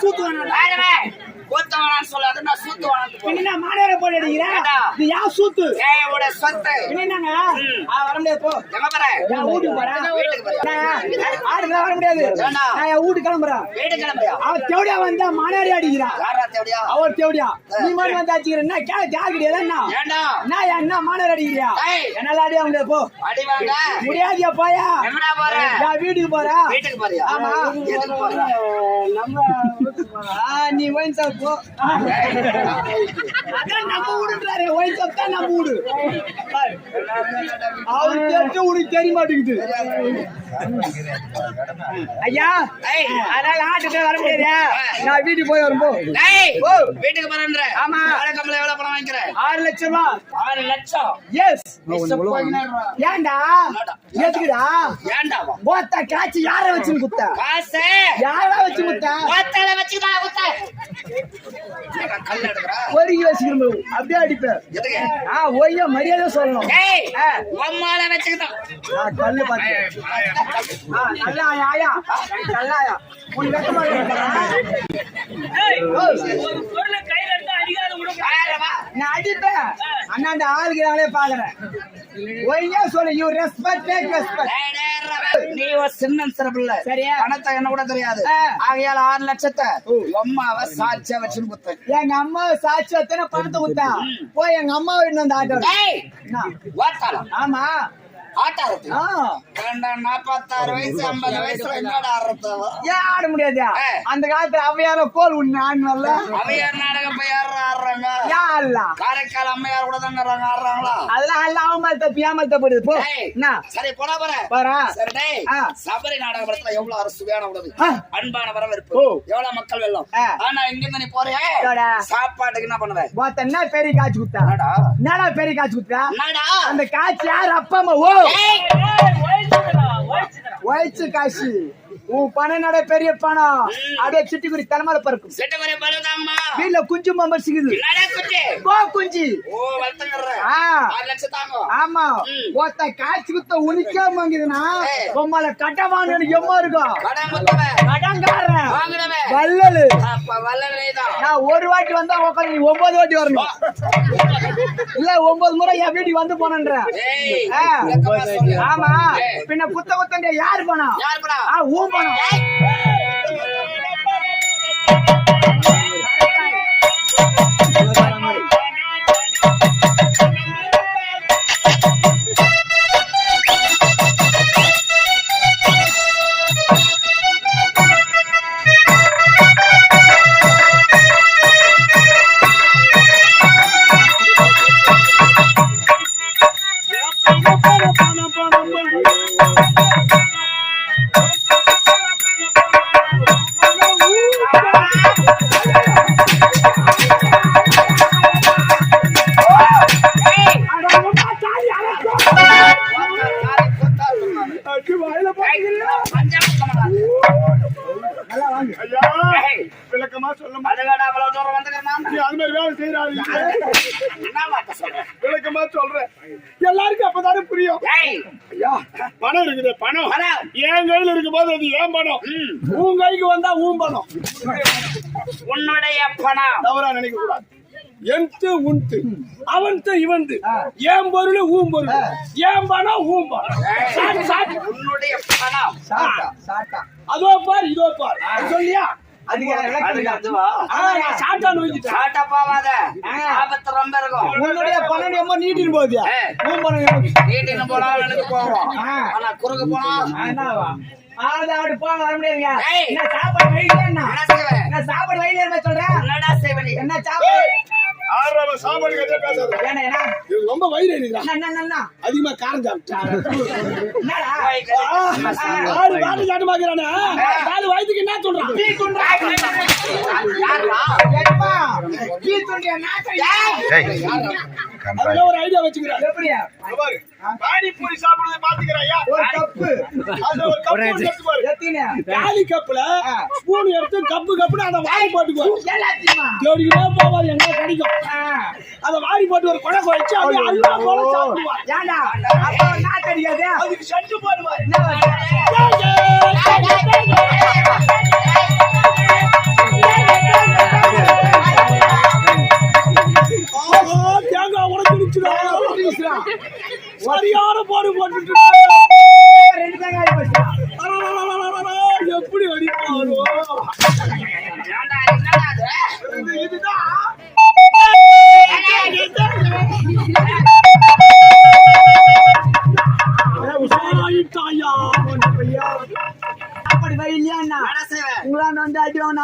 சூத்து வேணாம் வேணவே. கூத்த வேணாம்னு சொல்லாத, நான் சூத்து அடிக்கிற? இது யா சூத்து உட சொத்து. என்னங்க வர முடியாது போ எங்க போற? நான் வீட்டுக்கு போறேன்? நான் வர முடியாது? நான் வீட்டுக்கு கிளம்புறேன் வீட்டுக்கு கிளம்புறியா? அவன் தேவடியா வந்தா மாநாடி அடிக்கிறான் யாரா தேவடியா? அவர் தேவடியா நீ மாதிரி வந்து அடிக்கிற என்ன கே ஜாக கிடையாது என்ன ஏண்டா? என்ன என்ன மாநாடு அடிக்கிறியா. என்னால அடியா முடியாது போ அடி வாங்க. முடியாதியா போயா எங்கடா போற? நான் வீட்டுக்கு போறேன் வீட்டுக்கு போறியா? ஆமா எதுக்கு போற? நம்ம ஆ, நீ ஒயின் ஷாப் போ அதான் நம்ம வீடுன்றாரு ஒயின் ஷாப் தான் நம்ம வீடு அவரு தெரிஞ்சு உனக்கு தெரிய மாட்டேங்குது ஐயா ஏய். அதனால ஆட்டுட்டு வர முடியாது நான் வீட்டுக்கு போய் வரும்போ டேய், ஓ. வீட்டுக்கு போறேன்ற. ஆமா. வேலை கம்பளம் எவ்வளவு பணம் வாங்கிக்கிற? ஆறு லட்சம் ரூபா ஆறு லட்சம். எஸ்? ஏன்டா எதுக்குடா ஏன்டாவா? போத்த காய்ச்சி யார வச்சு குத்த காசு யாரா வச்சு குத்த வச்சுக்கிட்டா ஒரு அப்படியே அடிப்பேன். ஆ ஓய்யா மரியாதை சொல்லணும். நல்லா ஆயா நல்லா ஆயா உன் நான் அடிப்பேன். அண்ணா அந்த ஆளுகிறாங்களே பாக்குறேன். ஒய்யா சொல்லு யூ ரெஸ்பெக்ட் டேக் ரெஸ்பெக்ட் சின்ன சிறப்பு சரியா? பணத்தை என்ன கூட தெரியாது. ஆகையால ஆறு லட்சத்தை அம்மாவை சாட்சியா வச்சுன்னு குத்து எங்க அம்மா சாட்சி எத்தனை பணத்தை கொடுத்தா போய் எங்க அம்மாவை இன்னும் அந்த ஆட்டோ ஆமா. ஆட்டாரத்து ஆ. ஏண்டா, நாப்பத்தாறு வயசு ஐம்பது வயசுல என்னடா ஆடுறது ஏன் ஆட முடியாது. அந்த காலத்துல அவையார கோல் உண்ணு ஆடணும்ல அவையார் நாடகம் போய் யாரா ஆடுறாங்க. ஏன் ஆடல காரைக்கால் அம்மையார் கூட தாங்க ஆடுறாங்களா? அதெல்லாம் அல்ல அவன் மேல தப்பு போ. சரி போடா போற சரி. சபரி நாடக படத்துல எவ்வளவு அரசுவையான உணவு. அன்பான வரவேற்பு. எவ்வளவு மக்கள் வெள்ளம். ஆனா இங்க இருந்து நீ போறியே? போடா. சாப்பாட்டுக்கு என்ன பண்ணுவ? மொத்த என்ன பெரிய காய்ச்சி என்னடா? என்னடா பெரிய காய்ச்சி என்னடா? அந்த காய்ச்சி யார் அப்பா அம்மா ஓ. 哎，我也记得了，我也记得了，我也记得，该是。உன் பண நட பெரிய பணம். அதே சிட்டுக்குடி தலைமையில பறக்கும். வீட்டுல குஞ்சு மாம்பழம் சிக்குது. போ குஞ்சு. ஆமா. ஒருத்த காய்ச்சி குத்த உனிக்காம இருக்குதுன்னா உம்மால கட்ட வாங்கணும் எம்மா இருக்கும் கடங்காரன். வல்லலு நான் ஒரு வாட்டி வந்தா உட்காந்து நீ ஒன்பது வாட்டி வரணும். இல்ல ஒன்பது முறை என் வீட்டுக்கு வந்து போனன்ற. ஆமா. பின்ன குத்த குத்தண்டிய யாரு போனா? பூம்பணம் Thank you. பணம் இருக்குது பணம். என் கையில இருக்கும் போது அது ஏன் பணம்? உன் கைக்கு வந்தா உன் பணம். உன்னுடைய பணம். தவறா நினைக்க கூடாது. என்து உன்து. அவன்து இவன்து. ஏன் பொருள் ஊன் பொருள். ஏன் பணம் ஊன் பணம். உன்னுடைய பணம். அதோ பார் இதோ பார். சொல்லியா? உன்னுடைய பன்னெண்டு அம்மா நீட்டின்னு போகுது. நீட்டின்னு போனா போவோம் ஆனா குறுக்கு போனா ஆதாடு போக வர முடியாதுங்க என்ன சாப்பாடு வழியில என்ன? சாப்பாடு வழியில என்ன சொல்றேன் என்ன சாப்பாடு? ஆறாம சாப்பாடு கதையா ரொம்ப வயிறு எழுதுறான் அதிகமா காரம் ஆறு வாட்டு சாட்டமாக்குறானே நாலு வயதுக்கு என்ன சொல்றான் ஒரு ஐடியா வச்சுக்கிறேன். எப்படியா? பானிபூரி சாப்பிடுறது பாத்துக்கிறேன் ஐயா. ஒரு கப்பு. ஒரு கப்பு எடுத்து பாரு எத்தனை? காலி கப்புல ஸ்பூன் எடுத்து கப்பு கப்புல அத வாரி போட்டுக்கோ. தேடி போவா எங்க கிடைக்கும். அத வாரி போட்டு ஒரு கொடை வச்சு அப்படி அல்வா போல சாப்பிடுவா. ஏண்டா? அப்ப நான் தெரியாது? அதுக்கு ஷட்டு போடுவாரு. தேங்காய் உடச்சு சரியான பாடு போட்டு எப்படி அடிப்பாரோ இதுதான்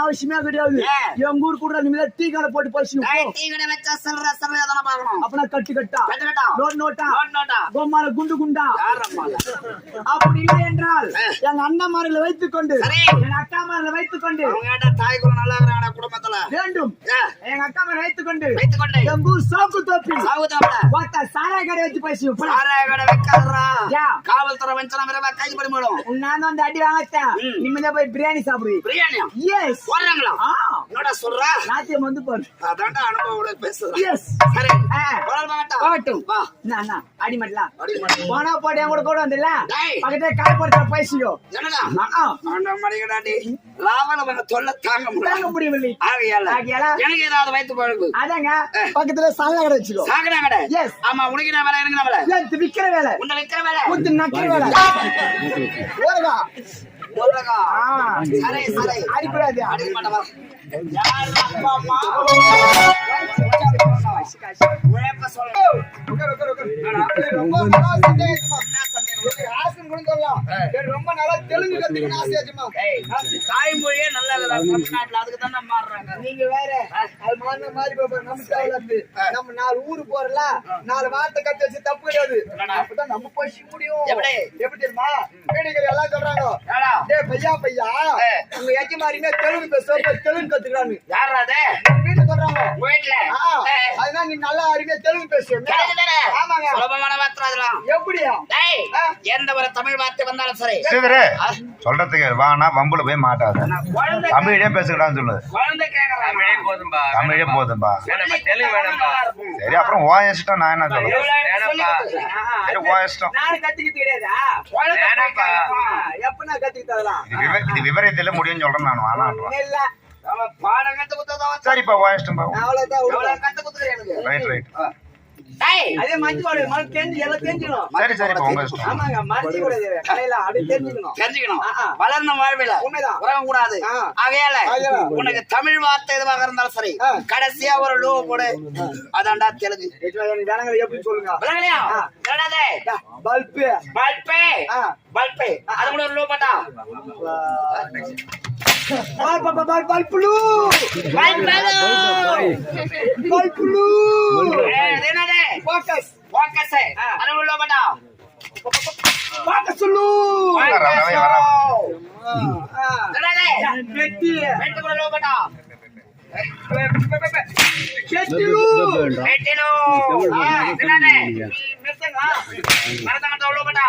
அவசியமே கிடையாது? எங்க ஊர் கூட நிமிடம் டீ கடை போட்டு பசி டேய், டீ கடை வச்சா சில்லறை சில்லறை தானே. அப்பனா கட்டு கட்டா. நோட் நோட்டா நோட் நோட்டா. கோமால குண்டு குண்டா? அப்படி இல்லை என்றால் எங்க அண்ணாமார்களை வைத்துக் கொண்டு. எங்க அக்காமார்களை வைத்துக் கொண்டு தாய் குலம் நல்லா இருக்கிறாங்கடா குடும்பத்துல? வேண்டும் எங்க அக்காமாரை வைத்துக் கொண்டு வைத்துக் கொண்டு. எங்க ஊர் சோப்பு தோப்பி சாவுதாப்புல. பார்த்தா சாராய கடை வச்சு பேசி சாராய கடை வைக்காதடா. யா. காவல்துறை வஞ்சினா விரைவா கைது பண்ணி போடும். நான் வந்து அடி வாங்கத்தேன். நிம்மதியா போய் பிரியாணி சாப்பிடுவி பிரியாணியா? எஸ் போடுறாங்களா? என்னடா சொல்ற? நாத்தியம் வந்து பாரு அதான்டா அனுபவம் உள்ள பேசுறேன். எஸ் சரி. பாகட்டும். வா. என்ன அண்ணா அடி மாட்டலாம் அடி மாட்டலாம். போனா போட்டு கூட கூட வந்துல. பக்கத்துல பேசியோ மணிகடாண்டி. லாவல வந்து தொல்லை தாங்க. தாங்க முடியவில்லை ஆகையால ஆகையால? எனக்கு ஏதாவது வயித்து பழகு அதாங்க பக்கத்துல சாலை கடை வச்சுக்கோ சாகடா கடை Yes. ஆமா உனக்கு வேலை எனக்கு வேலை விக்கிற வேலை உன்னை விக்கிற வேலை ஊத்து நக்கிற வேலை அடிக்கூடாது அடிக்க ரொம்ப நல்லா சந்தேகமா ஆசன் கூட சொல்லலாம் ரொம்ப நல்லா தெலுங்கு கத்துக்கணும் ஆசையாச்சுமா ஏய், தாய்மொழியே நல்ல தமிழ்நாட்டுல அதுக்கு தானே மாறுறாங்க. நீங்க வேற. நம்ம தேவையில்லாது நம்ம நாலு ஊரு போறல நாலு வார்த்தை கத்து வச்சு தப்பு கிடையாது. அப்பதான் நம்ம பசி முடியும் எப்படி? எப்படி தெரியுமா? வீடுகள் எல்லாம் சொல்றாங்க. ஏடா, டேய் பையா பையா. ஏ. உங்க எஜமாரிமே தெலுங்கு பேசுற தெலுங்கு அது? வீட்டு சொல்றாங்க. வீட்டுல? ஏய், அதனால நீ நல்லா அருமையா தெலுங்கு பேசுவீங்க? ஆமாங்க. சுலபமான வார்த்தை அதெல்லாம். எப்படியா. எந்த ஒரு தமிழ் வார்த்தை வந்தாலும் சரி. சொல்றதுக்கு வானா வம்புல போய் மாட்டாத. தமிழே பேசுகிறான்னு சொல்லு குழந்தை தமிழே போதும்பா. சரி அப்புறம் ஓ இஷ்டம் நான் என்ன சொல்லுவேன் ஓ இஷ்டம். இது விவரத்துல முடியும்னு சொல்றேன் நான் கொடுத்ததான் சரிப்பா ஓ எனக்கு. ரைட் ரைட் அதே மழை தெரிஞ்சு எல்லாம் தெரிஞ்சுக்கணும். சரி ஆமாங்க மறைச்சு கூடாது கடையில அப்படி தெரிஞ்சுக்கணும். தெரிஞ்சுக்கணும். வளர்ந்த வாழ்வில உண்மைதான். உறங்க கூடாது. ஆகையால. உனக்கு தமிழ் வார்த்தை எதுவாக இருந்தாலும் சரி. கடைசியா ஒரு லூ போடு. அதான்டா தெலுங்கு. ஜனங்களை எப்படி சொல்லுங்க? விளங்கலையா. என்னடாது? பல்பு. பல்பே. பல்பே. அது கூட ஒரு லூ போட்டா. பல்புலு பல்பேலு. பல்புலு ஏய், அது என்னது போக்கஸ் Focus. அது கூட லூ போட்டா போக்கஸ்லு வராமே, வராமே. என்னடாது? வெட்டி வெட்டு கூட லூ போட்டா கெட்டிலு வெட்டிலு. ஆ, என்னது? மிருத்தங்க. மரத்தங்கத்தை லூ போட்டா மெர்த்தங்கலு மரத்தங்கலு. எஜமா இதான தெலுங்கு அதான்டா தெலுங்கு ஆடா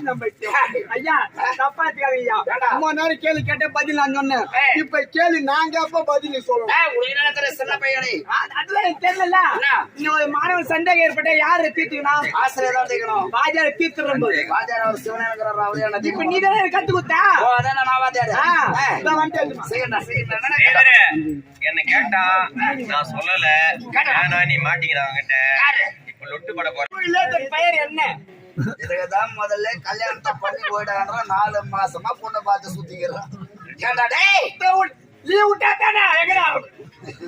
நீ பைத்தியம் தான் பைத்தியம். ஐயா. தப்பா ஐயா அம்மா நேரம் கேள்வி கேட்டேன் பதில் நான் சொன்னேன். இப்ப கேள்வி நான் கேப்ப பதில் சொல்லணும் சின்ன பையனே? அதெல்லாம் எனக்கு தெரியல ஒரு மாணவன் சந்தேகம் ஏற்பட்ட யாரு தீர்த்துக்கணும்? ஆசிரியர் தான் தீக்கணும். வாஜார தீர்த்துறோம் வாத்தியார் அவர் சிவனே இருக்கிறார், அவரே இப்ப. நீ தானே கத்து கொடுத்தா? அதானே நான் கேட்டா? என்ன கேட்டா? நான் சொல்லல. நீ மாட்டீங்க அவங்கிட்ட? யாரு? இப்ப லொட்டு பட போற தமிழ்ல பெயர் என்ன? இதுக்குதான் முதல்ல கல்யாணத்தை பண்ணி போயிடான்ற நாலு மாசமா பொண்ணை பார்த்து சுத்திக்கிறான். ஏன்டா டேய் லீவ் விட்டா தானே எங்கடா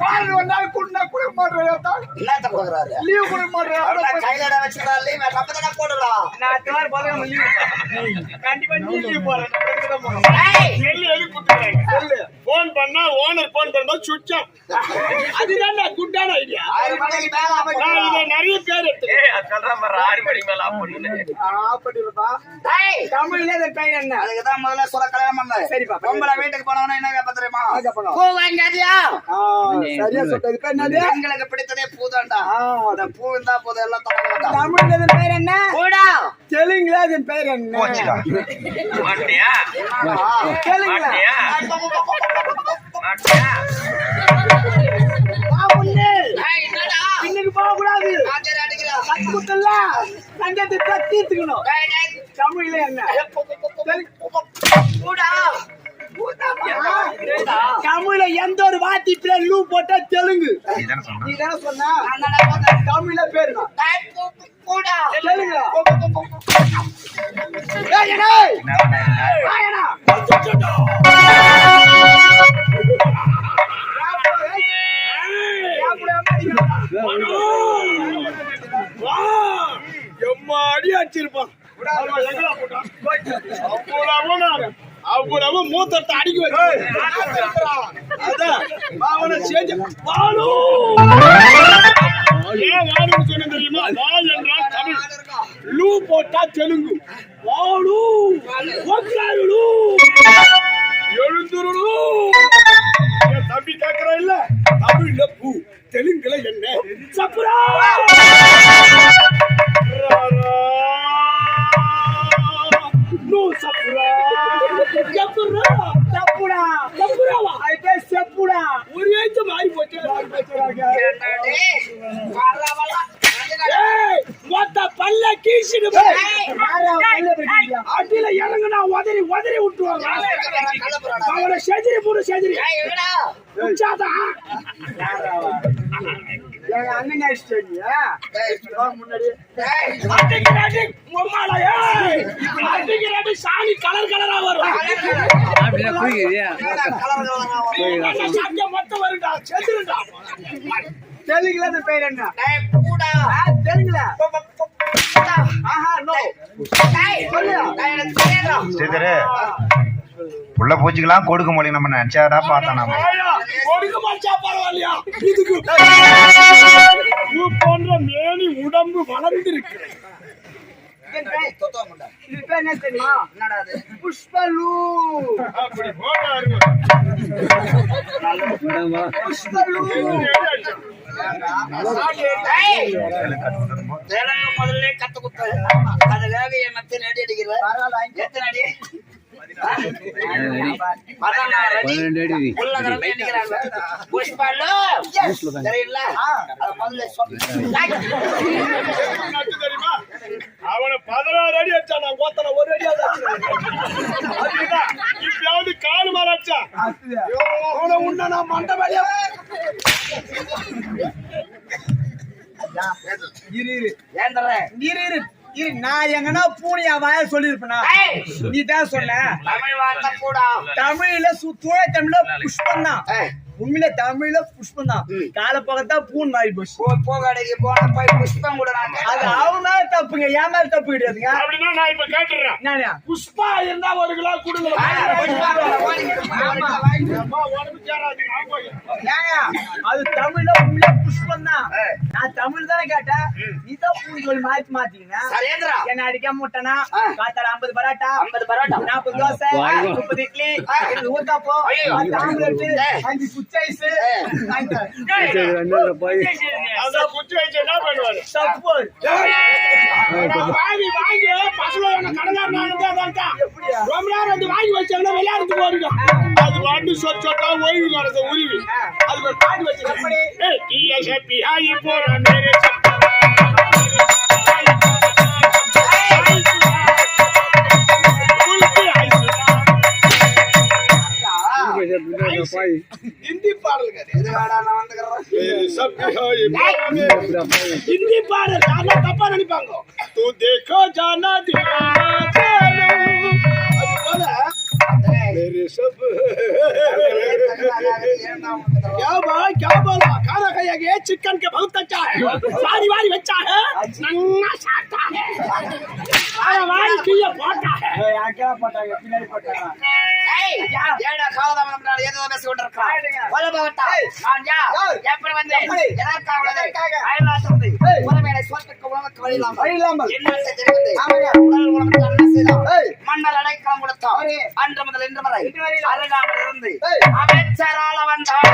பால் வந்தாலும் கூட கூட மாட்டேன் என்னத்த கொடுக்குறாரு? லீவ் கூட மாட்டேன் கையில லீவ் நம்ம தானே போடுறோம் நான் வாரம் போதும் லீவ் கண்டிப்பா நீ லீவ் போறேன். நெல்லு எது கொடுத்துருக்காங்க போன் பண்ணா ஓனர் போன் பண்ணும்போது சுவிட்ச் ஆஃப் அதுதான் குட்டான ஐடியா நான் இதை நிறைய பேர் எடுத்துக்கிறேன். சொல்ற மாதிரி ஆறு மணிக்கு மேல ஆஃப் பண்ணிட்டு ஆஃப் பண்ணிருப்பா தமிழ்ல என்ன? அதுக்குதான் முதல்ல சொல்ல கல்யாணம் பண்ண. சரிப்பா. பொம்பளை வீட்டுக்கு போனவன என்ன கேப்ப தெரியுமா ஆ, கேப்பணும். பூ வாங்காதியா ஆ, சரியா சொல்றது. இப்ப என்னது? பெண்களுக்கு பிடித்ததே அந்த பூ இருந்தா போதும் எல்லாம் தொடங்க வேண்டாம் தமிழ்ல இதன் பெயர் என்ன? பூடா தெலுங்குல. இதன் பெயர் என்ன தெலுங்குல பின்னுக்கு போக கூடாது ஆச்சரிய அடிக்கிறா கத்து குத்தல சங்கத்தை தீர்த்துக்கணும். டேய் டேய் தெலுங்குல என்ன? கூடா தமிழ்ல எந்த ஒரு வார்த்தை இப்படி லூ போட்டா தெலுங்கு? ஏய். வாயடா. எம்மா அடி அடிச்சிருப்பான். அவ்வளவு மூத்தத்தை அடிக்க வச்சு. சொன்ன தெரியுமா? வாழ் என்றால் தமிழ். லூ போட்டா தெலுங்கு. வாழு என் தம்பி கேக்குறா இல்ல? தமிழ்ல பூ தெலுங்குல என்ன? சப்புரா! நோ சப்புரா! చెప్పురా చెప్పుడా చెప్పురావా అయితే చెప్పుడా ఊరి అయితే మారిపోతే పల్లె కీసిన అడ్డీల ఎరంగనా వదిలి వదిలి ఉంటున్నారు సెదిరి మూడు సెదిరి చేత சாணி கலர் கலரா வரும். மொத்தம் வருடா செதிருடா தெலுங்குல அந்த பேர் என்ன? ஆ, தெலுங்குல. ஆஹா நோ. சரி உள்ள பூச்சிக்கெல்லாம் கொடுக்க முடியும் நம்ம நினைச்சாடா பார்த்தோம் நம்ம ஆயா, கொடுக்க மாட்டா பரவாயில்லையா? இதுக்கு பூ போன்ற மேனி உடம்பு வளர்ந்திருக்கு இது பேர் என்ன தெரியுமா? என்னடா அது புஷ்பலு. முதல்ல கத்து குத்து அதுக்காக என் மத்த நடி அடிக்கிற எத்தனை அடி? அடி. தெரியுமா அவனை பதினாறு அடி அடிச்சான் நான் கோத்தனை ஒரு அடி இப்பயாவது காலு மாற அடிச்சா. அவனை உன்ன நான் மண்ட வேலையா இரு இரு. ஏண்டற? இரு இரு. இரு நான் எங்கன்னா பூனையா வாய சொல்லிருப்பேனா நீ தான் சொன்ன. தமிழ்ல சுத்தூர தமிழ்ல புஷ்பம் தான் உண்மையில தமிழ்ல புஷ்பம் தான் கால பக்கத்தான் பூன் மாறி போச்சு. போ- போகாடைக்கு போன போய் புஷ்பம் கூட அது மேல தப்புங்க என் மேல தப்பு கிடையாதுங்க. அப்படின்னா நான் இப்ப கேட்டுறேன்? புஷ்பா இருந்தா ஒரு கிலோ கொடுங்க. அது தமிழ்ல உண்மையில புஷ்பம் தான் நான் தமிழ் தானே கேட்டேன். நீ தான் பூன் சொல்லி மாத்தி மாத்தீங்க சரேந்திரா. என்ன அடிக்க முட்டனா. காத்தால ஐம்பது பரோட்டா. ஐம்பது பரோட்டா. நாற்பது தோசை. முப்பது இட்லி. அஞ்சு ஆம்லெட். அஞ்சு குச்சி ஐஸ். அந்த குச்சி வச்சு என்ன பண்ணுவாரு? சப்போர் நான் வாங்கி வாங்கி பசங்க என்ன கடனார் நானும் தான் ரொம்ப நேரம் வந்து வாங்கி வச்சாங்கன்னா விளையாடுறது போறீங்க அது சொட் சொட்டா ஓய்வு நடந்த உருவி. அது ஒரு பாட்டு வச்சிருக்கேன். ஏய் போற மேரே போய் ஹிந்தி பாடல் ஹிந்தி பாடல் தப்பா நினைப்பாங்க தூ தேக்கோ ஜானா மேரே சப் तू देखो जाना दीवाना जानो அது போல मेरे सब क्या बोला क्या बोला खाना खाएंगे चिकन के बहुत अच्छा है सारी वारी बच्चा है नन्ना साटा है सारा वारी की ये पोटा है போட்டாங்க பின்னாடி போட்டாங்க ஏய், ஏடா காலதாம நம்மளால ஏதோ பேசி கொண்டிருக்கான். வல போகட்டா. நான் யார்? எப்படி வந்தேன்? எதற்காக வந்தேன்? அயல்நாட்டிலிருந்து. உறவினை சொத்துக்கு உணவுக்கு வழி இல்லாமல். வழி இல்லாமல். எண்ணத்தை தெரிவித்து. ஆமாங்க. உடல் உணவுக்கு அன்னம் செய்தோம். ஏய். மன்னர் அடைக்கலம் கொடுத்தோம். சரி. அன்று முதல் இன்று வரை இன்று வரையிலும். அருகாமல் இருந்து ஏய். அமைச்சரால வந்தார்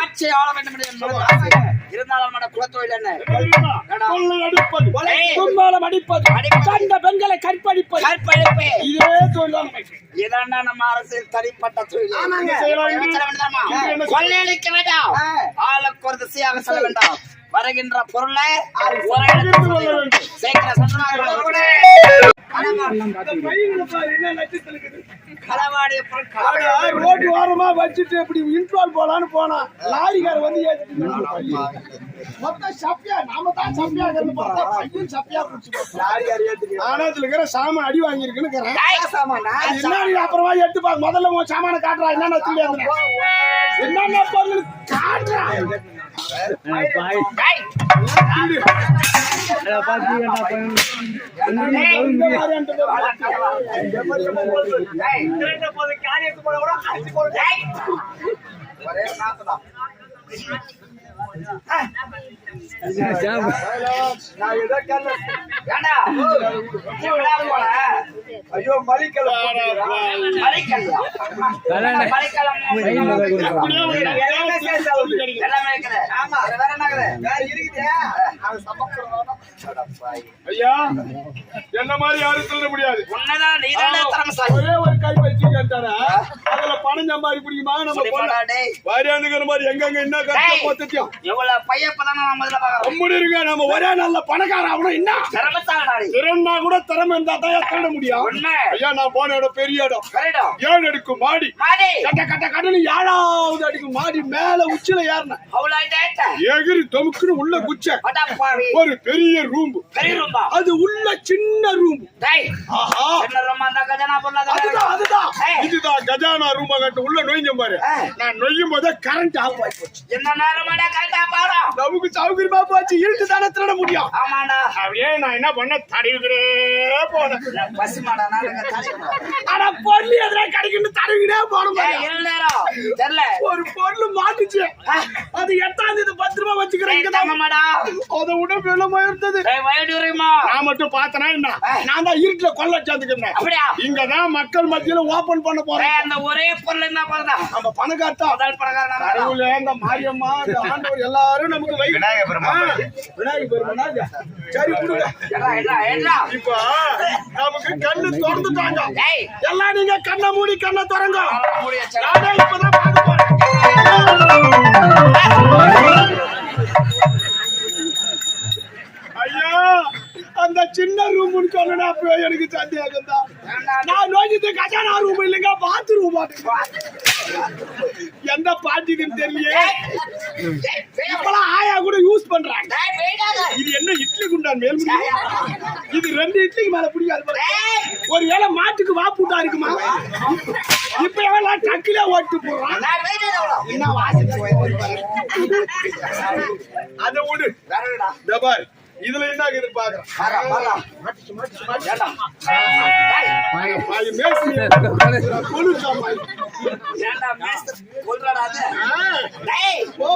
ஆட்சி ஆள வேண்டும். இருந்தாலும் நம்ம குலத்தொழில் என்ன அடிப்பது. கண்ட பெண்களை கற்பழிப்பது. கற்பழிப்பு. இதே தொழில் நம்ம அரசியல் தனிப்பட்ட தொழில். கொள்ளையடிக்க வேண்டாம். ஆளுக்கு ஒரு திசையாக செல்ல வேண்டாம். வருகின்ற பொருளை ரோட்டு ஓரமா வச்சுட்டு இப்படி இன்ட்ரோல் போலான்னு போனா லாரிக்கார வந்து. மொத்தம் சப்பியா நாம தான் சப்பியா பையன் சப்பியா குடிச்சு போட்டான். ஆனா இதுல இருக்கிற சாமான் அடி வாங்கியிருக்குன்னு என்னன்னு அப்புறமா எடுத்து பாக்க முதல்ல உன் சாமான காட்டுறா. என்னென்ன என்னென்ன பொருள் காட்டுறா இந்த மாதிரியான ஐயோ மலிக்கல ஐயா என்ன மாதிரி யாரும் சொல்ல முடியாது. ஒரே ஒரு கை வச்சு கேட்டாரா? அதுல பணம் சம்பாதி பிடிக்குமா? நம்ம. வாரியாந்துக்கிற மாதிரி எங்கெங்க என்ன. கஷ்டம் நம்ம ஒரே நல்ல பணக்கார ஆகணும் என்ன? நீ. திறன்னா கூட திறமை இருந்தா தான் முடியும். ஐயா நான் போன இடம் பெரிய இடம். ஏழு அடுக்கு மாடி. கட்ட கட்ட கடனு ஏழாவது அடுக்கு மாடி மேல உச்சில டேட்டா. எகிரி தொமுக்குன்னு உள்ள குச்ச. ஒரு பெரிய ரூம்? அது உள்ள சின்ன ரூம் அதுதான் அதுதான். இதுதான் கஜானா ரூம் கட்டு உள்ள நொய்ஞ்ச பாரு. நான் நொய்யும் போதே கரண்ட் ஆஃப் ஆகி போச்சு என்ன நேரமாடா கரெக்டா பாரு. நமக்கு சௌகரியமா போச்சு இருட்டு தானே திருட முடியும் ஆமாடா. அப்படியே நான் என்ன பண்ண தடவிக்கிறே போனேன் பசுமாடா, இங்க. ஆனா பொருள் எதிரா கிடைக்குன்னு தடவிக்கிறே போனோம். தெரியல. ஒரு பொருள் மாட்டுச்சு அது எட்டாம் தேதி பத்திரமா வச்சுக்கிறேன் இங்கதான் தங்கமாடா. அதை விட விலமா இருந்தது. நான் மட்டும் பார்த்தனா என்ன நான் தான் இருட்டுல கொள்ள வச்சாந்துக்கிறேன் அப்படியா? இங்கதான் மக்கள் மத்தியில ஓபன் பண்ண போறேன் அந்த ஒரே பொருள் இருந்தா போதுடா. நம்ம பணக்கார்த்தா பிரகாரம் நான் கடவுளே இந்த மாரியம்மா இந்த ஆண்டவர் எல்லாரும் நமக்கு வை விநாயகர் பெருமான் ஆ, விநாயகர் பெருமானா? சரி கொடுங்க. இப்ப நமக்கு கண்ணு திறந்துட்டாங்க. ஏய், எல்லாம் நீங்க கண்ணை மூடி கண்ணை திறங்க. நானே இப்பதான் பார்க்க போறேன் ஐயா அந்த சின்ன ரூம் சொன்னா அப்ப எனக்கு சந்தேகம் தான் நான் நோக்கிட்டு கஜானா ரூம் இல்லைங்க பாத்ரூம் எந்த பாட்டின்னு தெரியல இப்பெல்லாம் ஆயா கூட யூஸ் பண்றாங்க. இது என்ன இட்லி குண்டான் மேல்? இது ரெண்டு இட்லிக்கு மேல பிடிக்காது. ஒருவேளை மாட்டுக்கு வாப்புட்டா இருக்குமா இப்ப எவ்வளவு டக்கில ஓட்டு அவ்வளோ. என்ன பாரு. அதை விடு இதுல என்ன ஓ.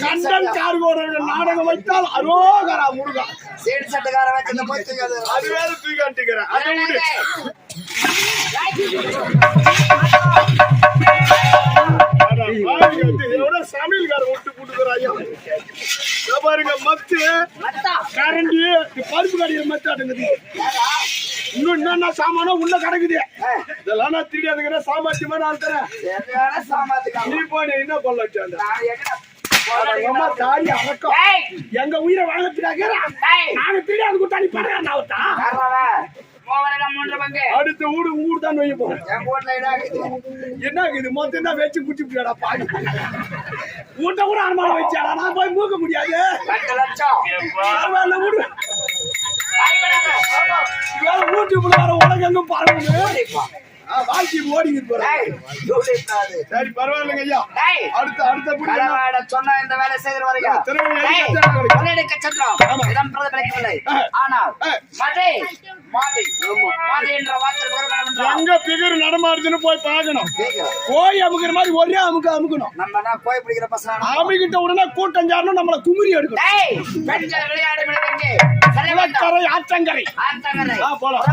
கண்டன் கார்கோட நாடகம் வைத்தால் அரோகரா முருகா. சீடு சட்டுக்கார. அது வேற தூக்காட்டுக்கிறேன் அதை சமையல்காரன் விட்டு போட்டுக்கிறாங்க. பாருங்க மத்து. கரண்டி. பருப்பு கடையில மத்து அடங்குது. இன்னும் என்னென்ன சாமானோ உள்ள கிடக்குது. இதெல்லாம் நான் தெரியாதுங்கிற சாமர்த்தியமா நான் தரேன். நீ போன என்ன டேய், எங்க உயிரை டேய். நாங்க தெரியாது கூட்டாளி பாருங்க நான் அடுத்த ஊடு ஊர் தான் நோய் போறேன். என்ன இது? மொத்தம் தான் வச்சு குச்சி பிடியாடா பாடி ஊட்ட கூட அனுமானம் வச்சாடா நான் போய் மூக்க முடியாது. விடு. வேற ஊட்டுக்குள்ள வர உலகெங்கும் பரவுது டேய், ஓடிப்பாரு. சரி பரவாயில்லைங்க ஐயா டேய், அடுத்த அடுத்த சொன்ன இந்த வேலை செய்து பிரதிபலிக்கவில்லை. ஆ. ஆனால். மதி, மாதி, மாதி என்ற வார்த்தை பொருள் என்றால் எங்க பிகர் நடமாடுதுன்னு போய் பார்க்கணும். போய் அமுக்குற மாதிரி ஒரே அமுக்கு அமுக்கணும் நம்ம என்ன கோய் பிடிக்கிற பசங்க அமுக்கிட்ட உடனே கூட்டம் சாரணும் நம்மள குமிரி எடுக்கணும் பெண்கள்? செல்ல வேண்டும். குளக்கரை ஆற்றங்கரை ஆத்தங்கரை. ஆ, போலாம்.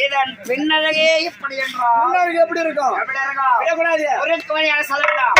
இதன் பின்னழகே இப்படி என்றால் எப்படி இருக்கும் எப்படி இருக்கும் விடக்கூடாது ஒரு மணி அரசு வேண்டாம்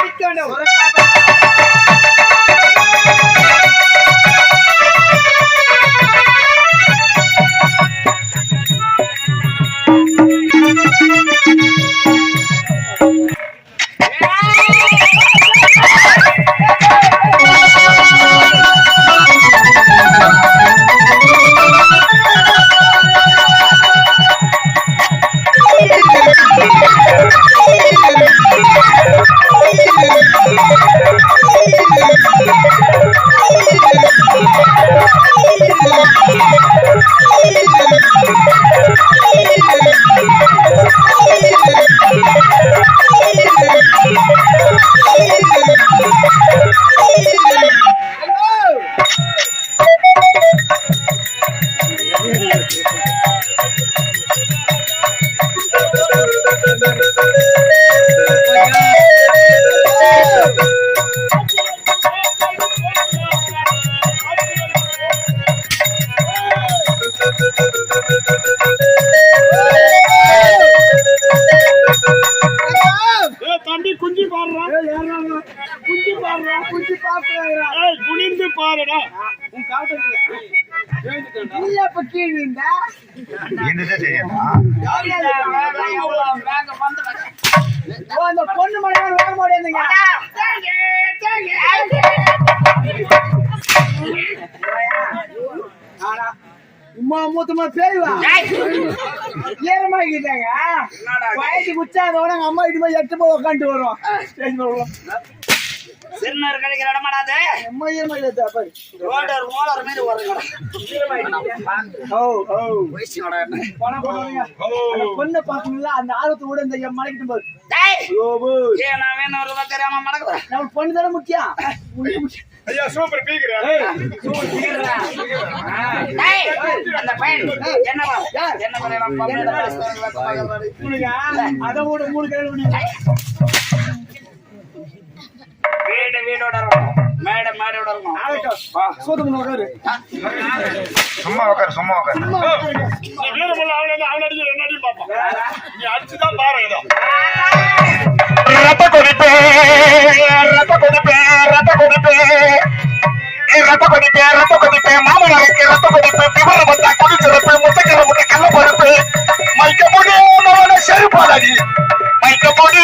மூத்தமா பேருவா? ஈரமாக்கிட்டாங்க வயசுக்கு உச்சாதோட எங்க அம்மா இட்டு போய் எட்டு போய் உட்காந்துட்டு வருவோம். சிறுநர் கிடைக்கிற இடமாடாது ரோடர் மோலர் அந்த பொண்ணை பாத்தீங்களா அந்த ஆர்வத்தை கூட இந்த மலைக்கிட்டு போகுது பொண்ணு தானே முக்கியம். உனக்கு முக்கியம். ஐயா சூப்பர் பீக்குறா. டேய் அந்த பையன் என்ன உனக்கு அதை விட மூணு கிலோ பண்ணி வீடு வீடோட இருக்கும் மேடை மேடையோட இருக்கும் சும்மா உட்காரு சும்மா உட்காரு வீரமுள்ள அவன் வந்து அவன் அடிச்சு என்ன அடியும் பார்ப்பான்? நீ அடிச்சுதான் பாரு ஏதோ ரத்த கொதிப்பு ரத்த கொதிப்பு ரத்த கொதிப்பு. ரத்த கொதிப்பு ரத்த கொதிப்பு. மாமனாருக்கு ரத்த கொதிப்பு விவரம் வந்தா கொடி சிறப்பு முத்தக்கிற முட்டை கள்ள பருப்பு. மைக்க முடி மவன செருப்பாளி மைக்க முடி